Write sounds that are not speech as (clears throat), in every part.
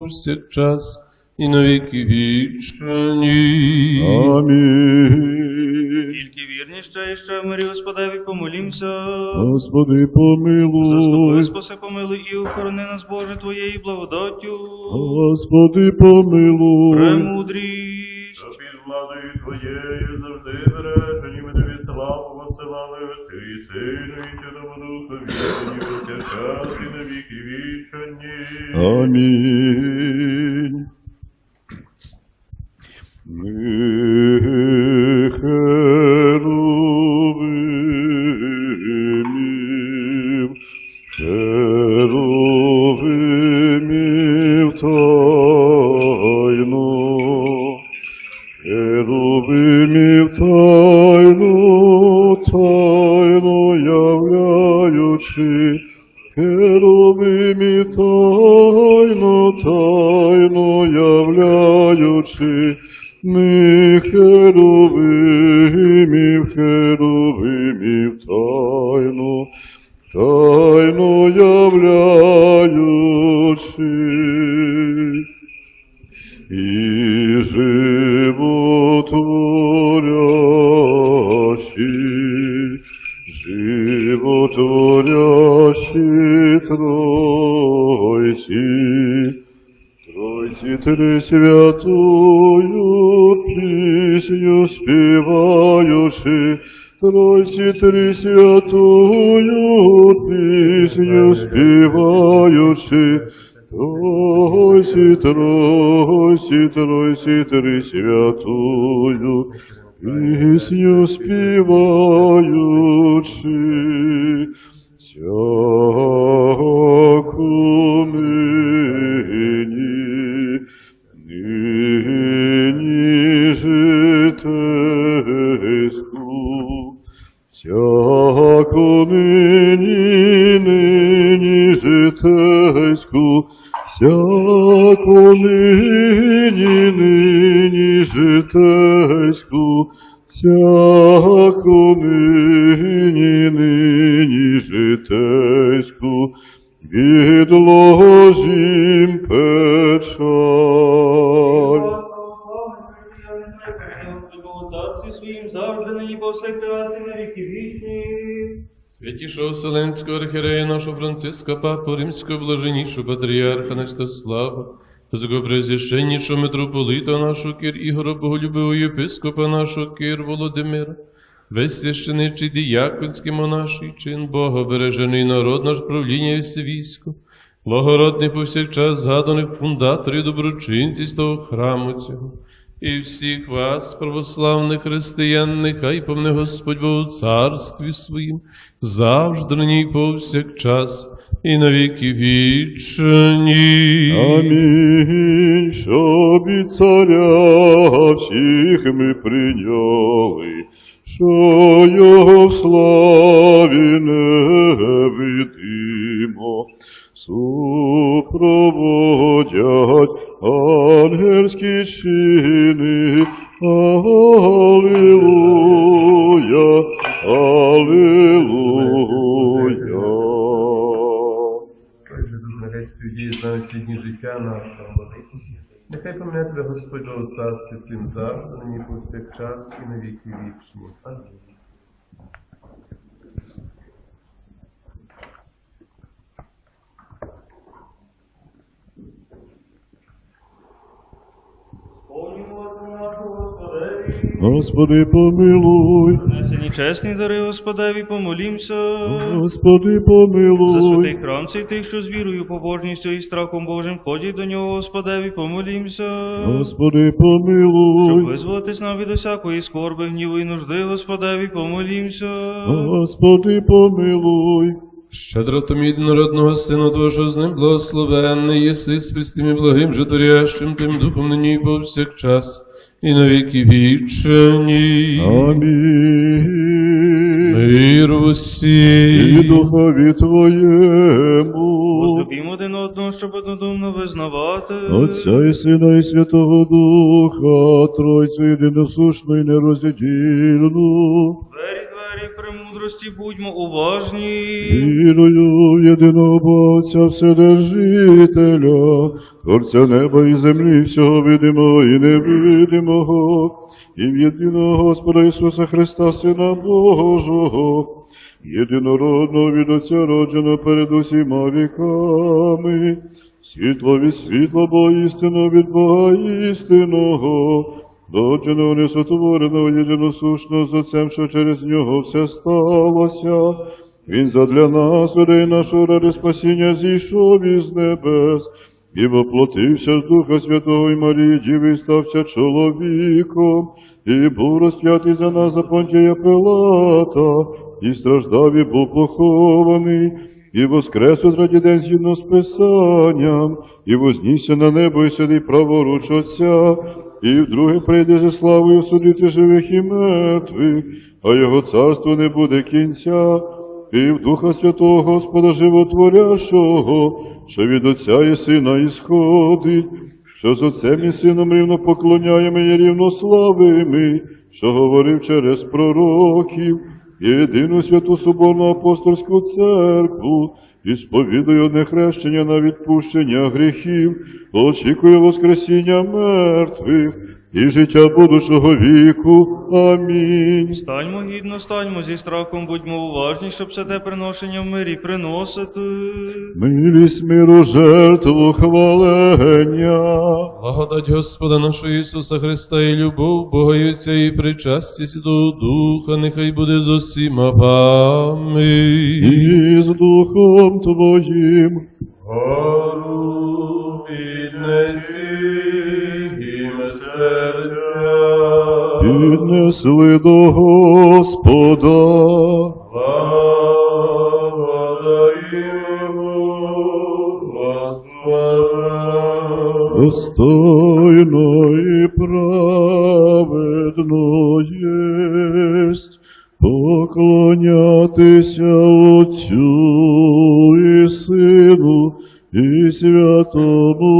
повсякчас і на віки вічні. Амінь. Тільки вірні ще і ще в мирі Господеві помолімся. Господи, Заступи, помилуй. спаси, помилуй і охорони нас, Боже, Твоєю благодаттю. Господи, помилуй. Премудрість. Під владою Твоєю завжди славу посилали Отцю і Сину і Святому Духу, нині повсякчас на віки вічні. Амінь. Святую пісню співаючи, Тройці три святую пісню співаючи, Тройці, тройці, тройці, три святую пісню співаючи, всяку всяку нині, нині житейську, відложим печаль. Святішого Вселенського архірея нашого Франциска, Папу Римського блаженнішого патріарха Настаслава, Згобрезіщеннішого митрополита нашого Кир Ігора Боголюбивого єпископа нашого Кир Володимира, весь священичий діяконський монаший чин, Бога бережений народ наш правління і все військо, благородний повсякчас згаданих фундаторів доброчинців з того храму цього. І всіх вас, православних християн, нехай помне Господь Бог у царстві своїм, завжди нині і повсякчас, і на віки вічні. Амінь, щоб і царя всіх ми прийняли, що його в славі не видимо, супроводять ангельські чини. У царстві своїм завжди, нині повсякчас і на віки вічні. Амінь. Помнimo нашого Господеві. Господи, помилуй, Несені чесні дари Господеві, помолімся. Господи, помилуй. За святий храм цей тих, що з вірою, побожністю і страхом Божим ходять до нього, Господеві, помолімся. Господи, помилуй. Щоб визволитись нам від усякої скорби, гніву і нужди, Господеві, помолімся. Господи, помилуй, Щедро тому єдинородного Сина Твого, що з ним благословенний єси з святим і благим житорящим тим духом нині і повсякчас, і на віки вічні. Амінь. Мир І духові Твоєму, Возлюбімо один одного, щоб однодумно визнавати. Отця і Сина і Святого Духа, Тройцю єдиносушну і нероздільну, Двері, двері, премудрості будьмо уважні. Вірую в єдиного Бога, Вседержителя, Творця неба і землі, всього видимого і невидимого, і в єдиного Господа Ісуса Христа, Сина Божого, єдинородного від Отця родженого перед усіма віками, світло від світла, бо істинно від Бога істинного, родженого несотвореного, єдиносушного з Отцем, що через нього все сталося. Він задля нас, людей нашого ради спасіння, зійшов із небес, і воплотився з Духа Святого і Марії, Діви, і стався чоловіком, і був розп'ятий за нас за Понтія Пилата, і страждав, і був похований, і воскрес у третій день згідно з Писанням, і вознісся на небо, і сидить праворуч Отця, і вдруге прийде зі славою судити живих і мертвих, а його царство не буде кінця. І в Духа Святого Господа Животворящого, що від Отця і Сина ісходить, що з Отцем і Сином рівно поклоняємо і рівно славимо, що говорив через пророків, єдину святу Соборну апостольську церкву, і сповідує одне хрещення на відпущення гріхів, очікує Воскресіння мертвих і життя будучого віку. Амінь. Станьмо гідно, станьмо зі страхом, будьмо уважні, щоб все те приношення в мирі приносити. Милість миру жертву хвалення. Благодать Господа нашого Ісуса Христа і любов Бога і Отця і причасті Святого Духа, нехай буде з усіма вами. І з Духом Твоїм. Гору піднесі серця, Піднесли до Господа. Достойно і праведно єсть поклонятися Отцю і Сину і Святому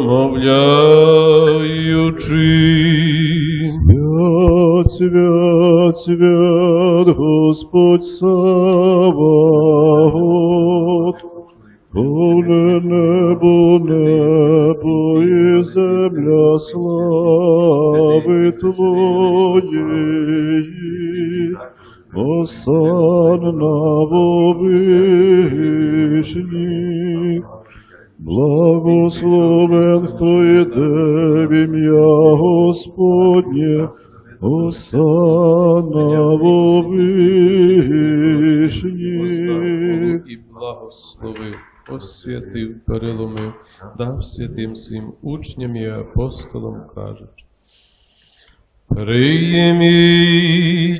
промовляючи. Свят, свят, свят, Господь Саваоф, повне небо, небо і земля слави Твоєї. Осанна во вишніх, Благословен, хто йде в ім'я Господнє, Осанна во вишніх. і благословив, освятив, переломив, дав святим всім учням і апостолам кажучи. Прийміть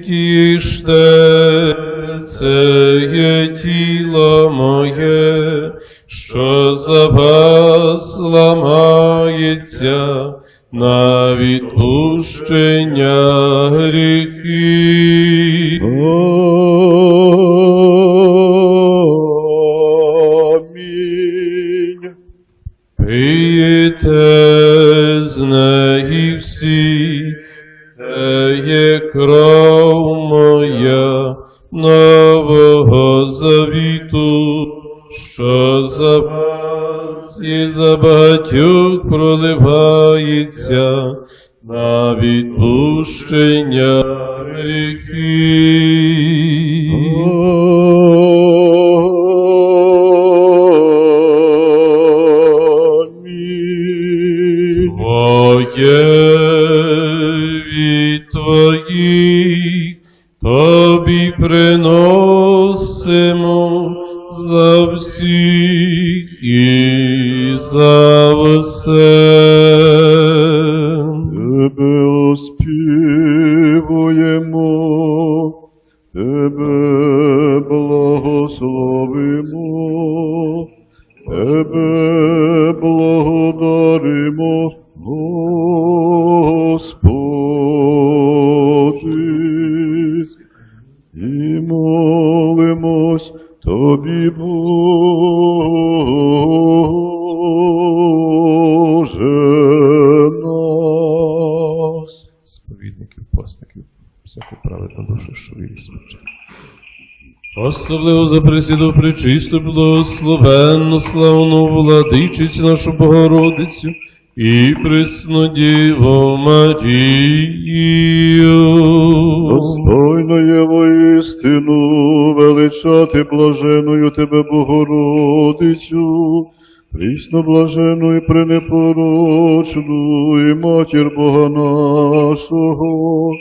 їжте, це є тіло моє, що вас ламається на відпущення гріхів. Твоє твої, тобі приносимо за всіх і за постиків, всяку праведну душу, що смачає. Особливо за присіду причисту, благословенну, славну владичицю нашу Богородицю і пресну Діву Марію. Достойно є воістину величати блаженою Тебе, Богородицю, прісно блажену і пренепорочну, і матір Бога нашого,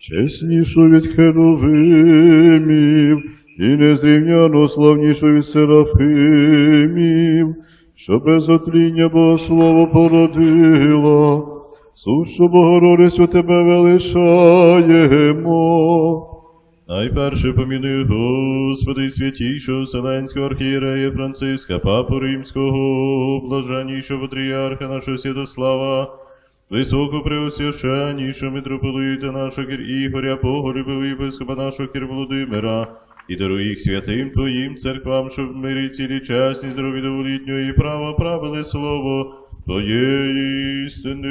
чеснішу від херовимів, і незрівняно славнішу від серафимів, що без отління Богослово породила. Сущу Богородицю тебе величаємо. Найперше поміни, Господи, святійшого Вселенського архієрея Франциска, Папу Римського, блаженнішого патріарха нашого Святослава, високо преосвященнішого митрополита нашого Кір Ігоря, поголюбив єпископа нашого Кір Володимира, і даруй святим Твоїм церквам, щоб в мирі цілі чесні, здорові доволітнього і права правили слово Твоєї істини.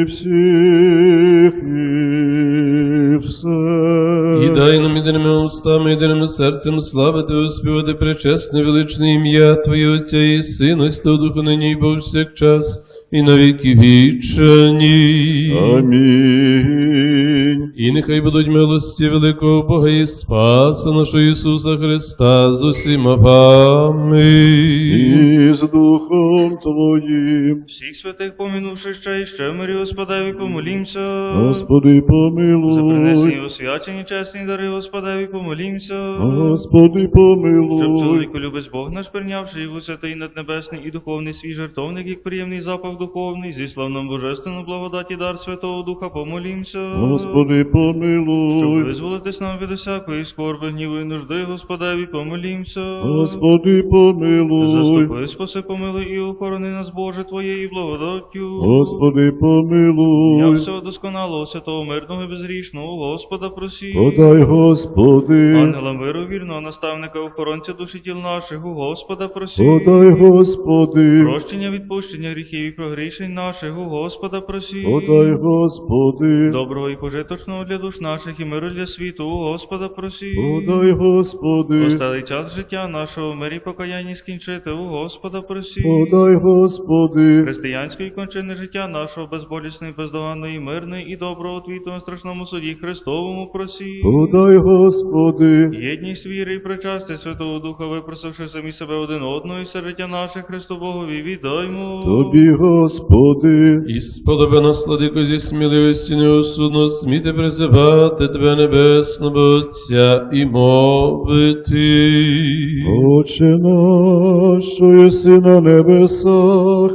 І всіх, все. І дай нам єдиними устами, єдиним серцем славити, оспівати пречесне величне ім'я Твоє Отця і Сина, і Сто Духу, нині і повсякчас, і навіки вічні. Амінь. Нехай будуть милості великого Бога і Спаса нашого Ісуса Христа з усіма вами. І з Духом Твоїм. Всіх святих помінувши ще і ще мирі Господеві, помолімся. Господи, За принесені помилуй. освячені чесні дари Господеві, помолімся. Господи, помилуй. Щоб чоловіку любець Бог наш прийнявши його святий наднебесний і духовний свій жертовник, як приємний запах духовний, зі славним божественну благодаті дар Святого Духа, помолімся. Господи, Щоб помилуй. визволитись нам від усякої скорби, гніву і нужди, Господеві, помолімся. Господи, помилуй. Заступи, спаси, помилуй і охорони нас, Боже, Твоєю благодаттю. Господи, Я помилуй. всього досконалого, святого, мирного і безрічного, Господа просі. Подай, Господи. Ангела миру вірного, наставника, охоронця душі тіл наших, у Господа просі. Подай, Господи. Прощення, відпущення гріхів і прогрішень наших, у Господа просі. Подай, Господи. Доброго і пожиточного для душ наших і миру для світу, у Господа просі. Подай, Господи. Осталий час життя нашого в мирі покаянні скінчити, у Господа просі. Подай, Господи. Християнської кончини життя нашого безболісної, бездоганної, мирної і доброго твіту на страшному суді Христовому просі. Подай, Господи. Єдність віри і причасти Святого Духа, випросивши самі себе один одного і сердя наших Христу Богові, віддаймо. Тобі, Господи. І сподобано сладико зі сміливості неосудно сміти призивати Тебе Небесного Отця і мовити. Отче наш, що єси на небесах,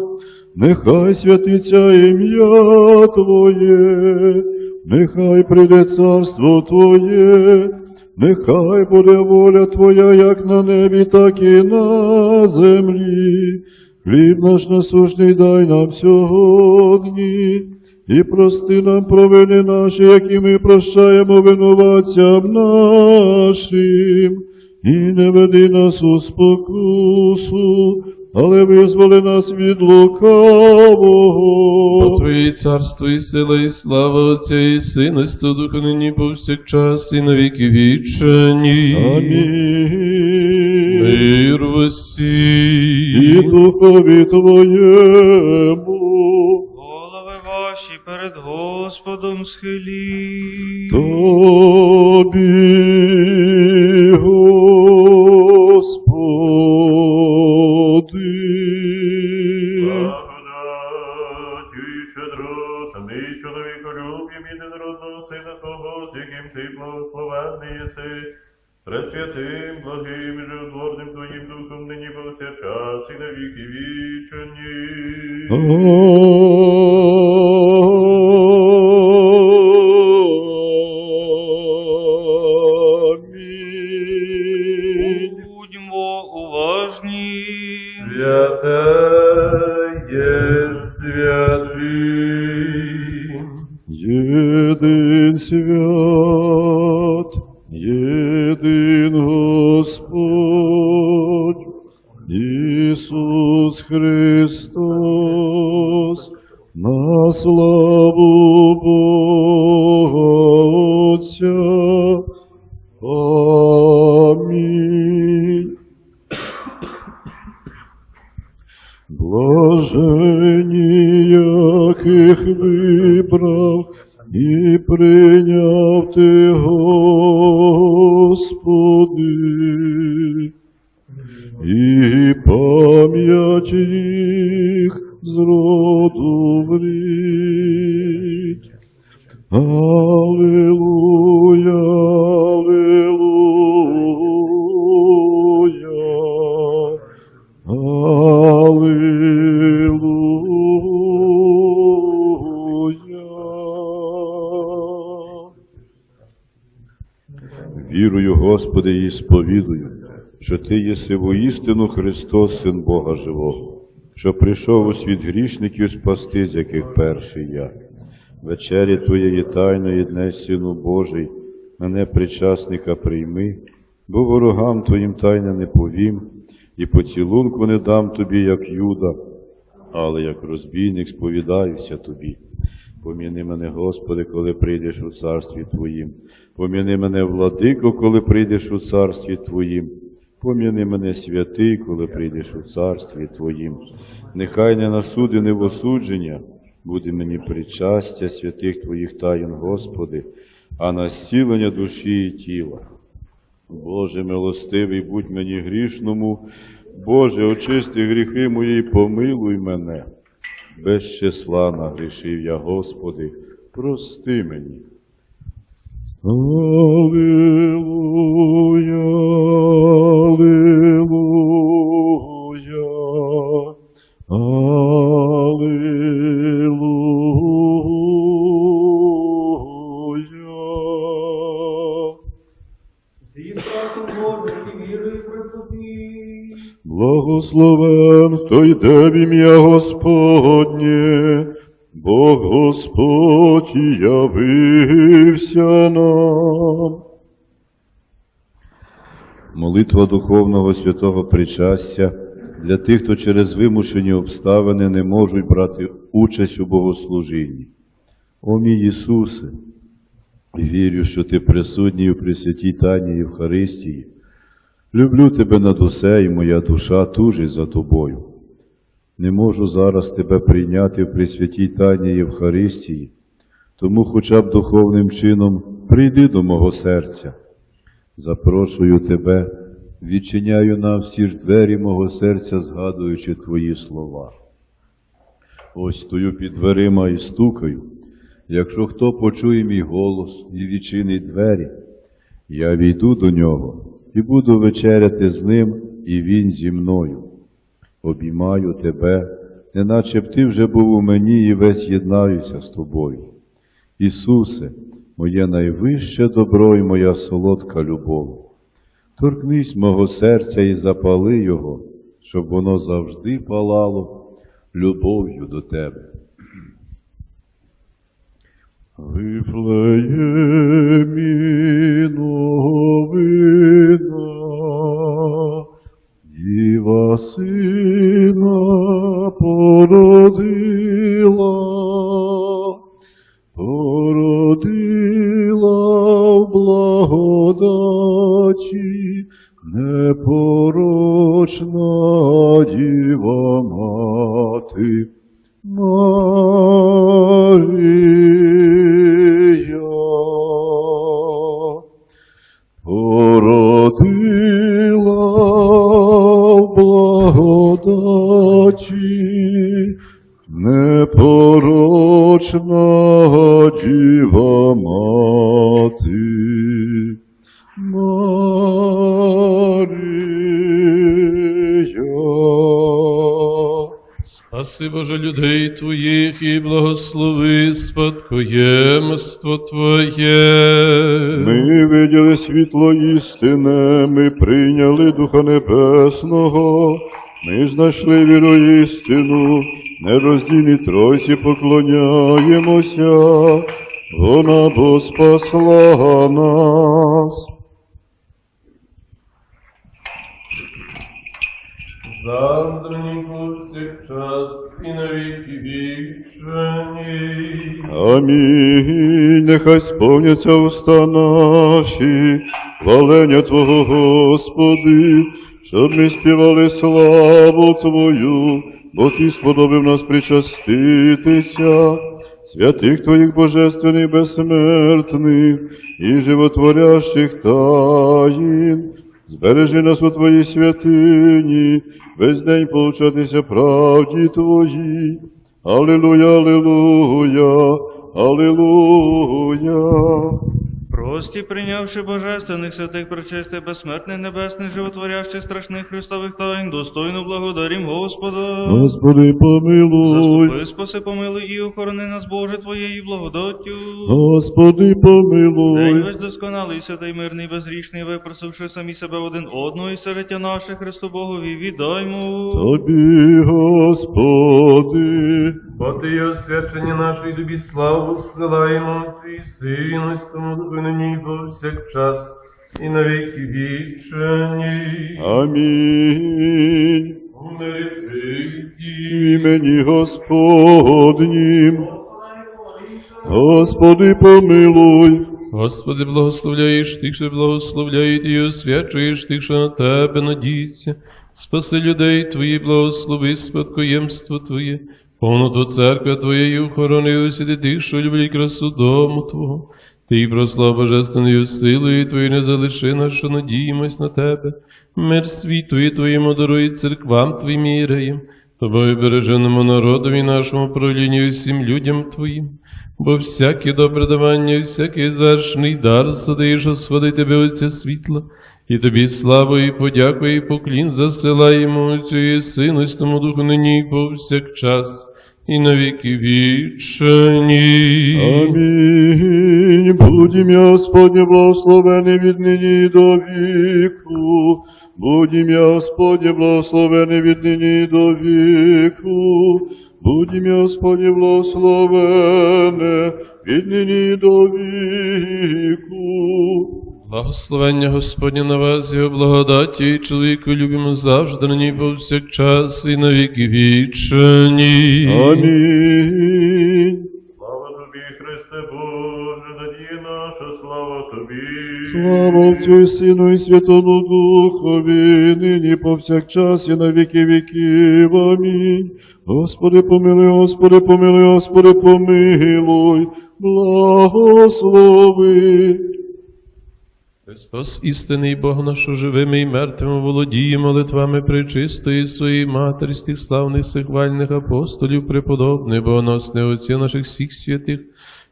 нехай святиться ім'я Твоє, нехай прийде царство Твоє, нехай буде воля Твоя, як на небі, так і на землі. Хліб наш насущний дай нам сьогодні, і прости нам провини наші, які ми прощаємо винуватцям нашим. І не веди нас у спокусу, але визволи нас від лукавого. Твоє царство і сила, і слава Отця і Сина, і Святого Духа нині повсякчас, і на віки вічні. Амінь. Мир в. І духові Твоєму. Ваші перед Господом схилі. Тобі, Амінь. І пам'ять їх з роду в рід. Аллилуйя, Аллилуйя. Вірую, Господи, і сповідую, що Ти єси воістину Христос, Син Бога Живого, що прийшов у світ грішників спасти, з яких перший я. Вечері Твоєї тайної дне, Сину Божий, мене причасника прийми, бо ворогам Твоїм тайне не повім, і поцілунку не дам Тобі, як Юда, але як розбійник сповідаюся Тобі. Поміни мене, Господи, коли прийдеш у царстві Твоїм. Поміни мене, владико, коли прийдеш у царстві Твоїм. Поміни мене, святий, коли прийдеш у царстві Твоїм. Нехай не на суди, не в осудження буде мені причастя святих Твоїх таїн, Господи, а на зцілення душі і тіла. Боже милостивий, будь мені грішному, Боже, очисти гріхи мої, помилуй мене. Без числа нагрішив я, Господи, прости мені. Аллилуйя, Благословен, хто йде в ім'я Господнє, Бог Господь явився нам. Молитва духовного святого причастя для тих, хто через вимушені обставини не можуть брати участь у богослужінні. О мій Ісусе, вірю, що Ти присутній у Пресвятій Тані Євхаристії. Люблю тебе над усе, і моя душа тужить за тобою. Не можу зараз тебе прийняти в Пресвятій Тані Євхаристії, тому хоча б духовним чином прийди до мого серця. Запрошую тебе, відчиняю навстіж двері мого серця, згадуючи твої слова. Ось стою під дверима і стукаю. Якщо хто почує мій голос і відчинить двері, я війду до нього і буду вечеряти з ним, і він зі мною. Обіймаю тебе, неначе б ти вже був у мені і весь єднаюся з тобою. Ісусе, моє найвище добро і моя солодка любов. Торкнись мого серця і запали його, щоб воно завжди палало любов'ю до тебе. (clears throat) Спаси Боже людей Твоїх і благослови спадкоємство Твоє. Ми виділи світло істине, ми прийняли Духа Небесного, ми знайшли віру істину, нероздільній Тройці поклоняємося, вона бо спасла нас. Завтра повсякчас і на віки вічені. Амінь. Нехай сповняться уста наші, хвалення Твого, Господи, щоб ми співали славу Твою, бо Ти сподобив нас причаститися, святих Твоїх божественних безсмертних і животворящих таїн. Збережи нас у Твоїй святині, весь день получатися правді Твоїй. Аллилуйя, аллилуйя, аллилуйя. Прості, прийнявши божественних святих пречистих, безсмертних, небесних, животворящих, страшних Христових тайн, достойно благодарім Господа. Господи, помилуй, Заступи, спаси, помилуй і охорони нас, Боже, Твоєю благодаттю. Господи, День помилуй, весь досконалий, святий мирний, безгрішний, випросивши самі себе один одного і серед наших Христу Богові, віддаймо. Тобі, Господи, Ти є освячення нашої тобі славу зсилаємо Отцю і Сину, і тому доби нині і повсякчас, і на віки вічені. амінь. В імені Господнім. Господи, помилуй, Господи, благословляєш тих, що благословляють і освячуєш тих, що на тебе надіються. Спаси людей Твої, благослови спадкоємство Твоє, повноту церкви Твоєї охорони усіди тих, що люблять красу дому Твого. Ти прослав божественною силою Твою не залиши нас, що надіємось на Тебе. Мир світу і Твоєму даруй церквам Твоїм і іреям, Тобою береженому народові нашому правлінню і всім людям Твоїм. Бо всяке добре давання, всякий звершений дар задаєш, Господи, Тебе Отця світла, і Тобі славу і подяку, і поклін засилаємо Отцю і Сину, тому Духу нині і повсякчас, і на віки вічні. Амінь. Будь ім'я Господнє благословене від нині до віку. Будь ім'я Господнє благословене від нині до віку. Будь ім'я Господнє благословене від нині до віку. Благословення Господня на вас, Його благодаті, і чоловіку любимо завжди, нині і повсякчас, і на віки вічні. Амінь. Слава тобі, Христе Боже, надія наша, слава тобі. Слава Отцю і Сину і Святому Духові, нині повсякчас і на віки віків. Амінь. Господи, помилуй, Господи, помилуй, Господи, помилуй, благослови. Христос, істинний Бог наш, живими і мертвими володіє молитвами пречистої своєї матері, тих славних сихвальних апостолів, преподобних, богоносних отців наших всіх святих,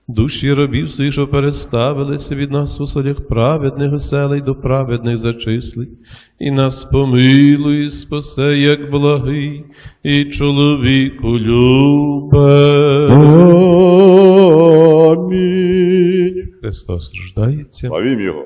душі рабів своїх, що переставилися від нас в оселях праведних оселей до праведних зачислить, і нас помилуй, і спасе, як благий, і чоловіку любе. Амінь. Христос рождається. Славім Його.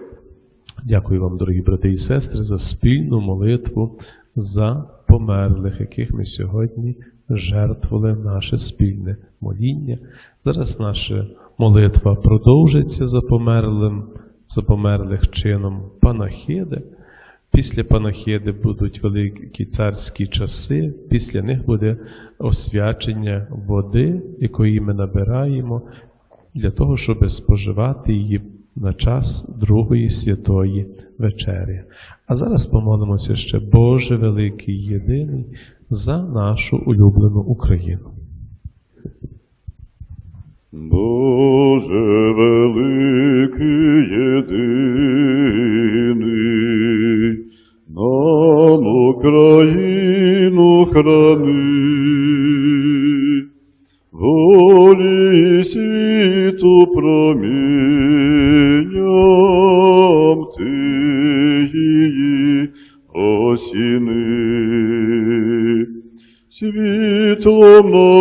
Дякую вам, дорогі брати і сестри, за спільну молитву за померлих, яких ми сьогодні жертвували наше спільне моління. Зараз наша молитва продовжиться за померлим, за померлих чином панахиди. Після панахиди будуть великі царські часи, після них буде освячення води, якої ми набираємо, для того, щоб споживати її на час Другої святої вечері. А зараз помолимося ще Боже великий єдиний за нашу улюблену Україну. Боже more.